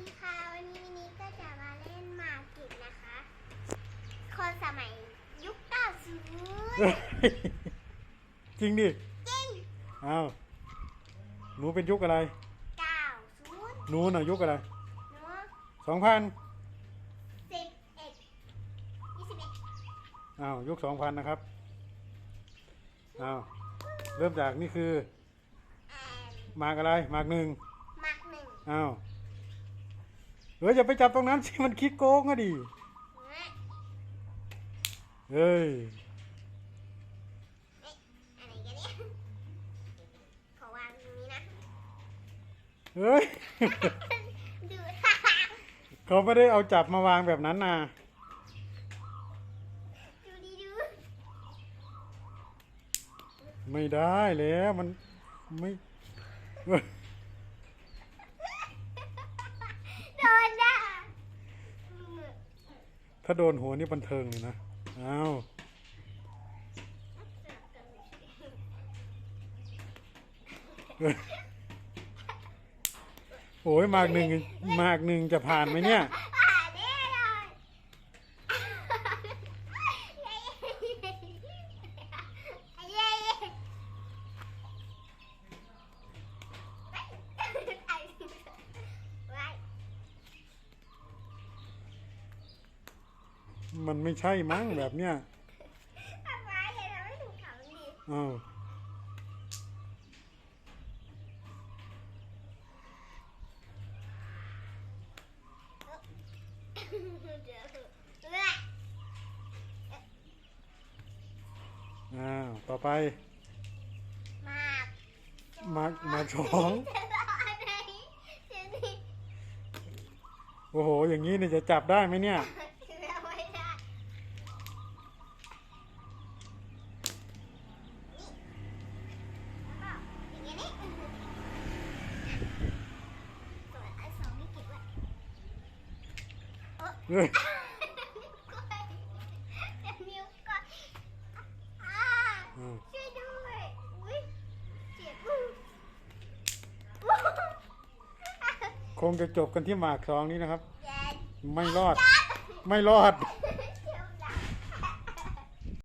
วัสดีค่ะ วันนี้มินิก็จะมาเล่นหมากกิบนะคะ คนสมัยยุค90จริงดิ จริงอ้าว หนูเป็นยุคอะไร 90หนูน่ะยุคอะไรหนูสองพัน11 21อ้าวยุคสองพันนะครับ อ้าว เริ่มจากนี่คือแอนหมากอะไรหมากหนึ่งหมากหนึ่งอ้าว เฮ้ยอย่าไปจับตรงนั้นสิมันคิดโกงอะดิเอ๊ะเฮ้ยอะไรกันเนี่ยขอวางตรงนี้นะเฮ้ยดูเขาไม่ได้เอาจับมาวางแบบนั้นนะดูดีดูไม่ได้แล้วมันไม่เฮ้ย โดนด่า ถ้าโดนหัวนี่บันเทิงเลยนะ อ้าว โอ้ยมากหนึ่งมากหนึ่งจะผ่านไหมเนี่ย อ่าแน่นอนเย้เย้เย้ไว้ มันไม่ใช่มั้งแบบเนี้ยทำไมอย่าทำให้ถูกเขาดิอ้าวเดี๋ยวเว้ยอ้าวต่อไป มากหมากหมากสองจะรออะไรเดี๋ยวนี้โอ้โห อย่างนี้เนี่ยจะจับได้ไหมเนี่ย เราไม่ได้นี่แล้วก็อย่างนี้ส่วนอันสองนี่เก็บไว้ เฮ้ย เดี๋ยว นิ้วก่อนอ่าอืมช่วยด้วยอุ้ยเจ็บคงจะจบกันที่หมากสองนี้นะครับ แย่ไม่รอด ไม่รอด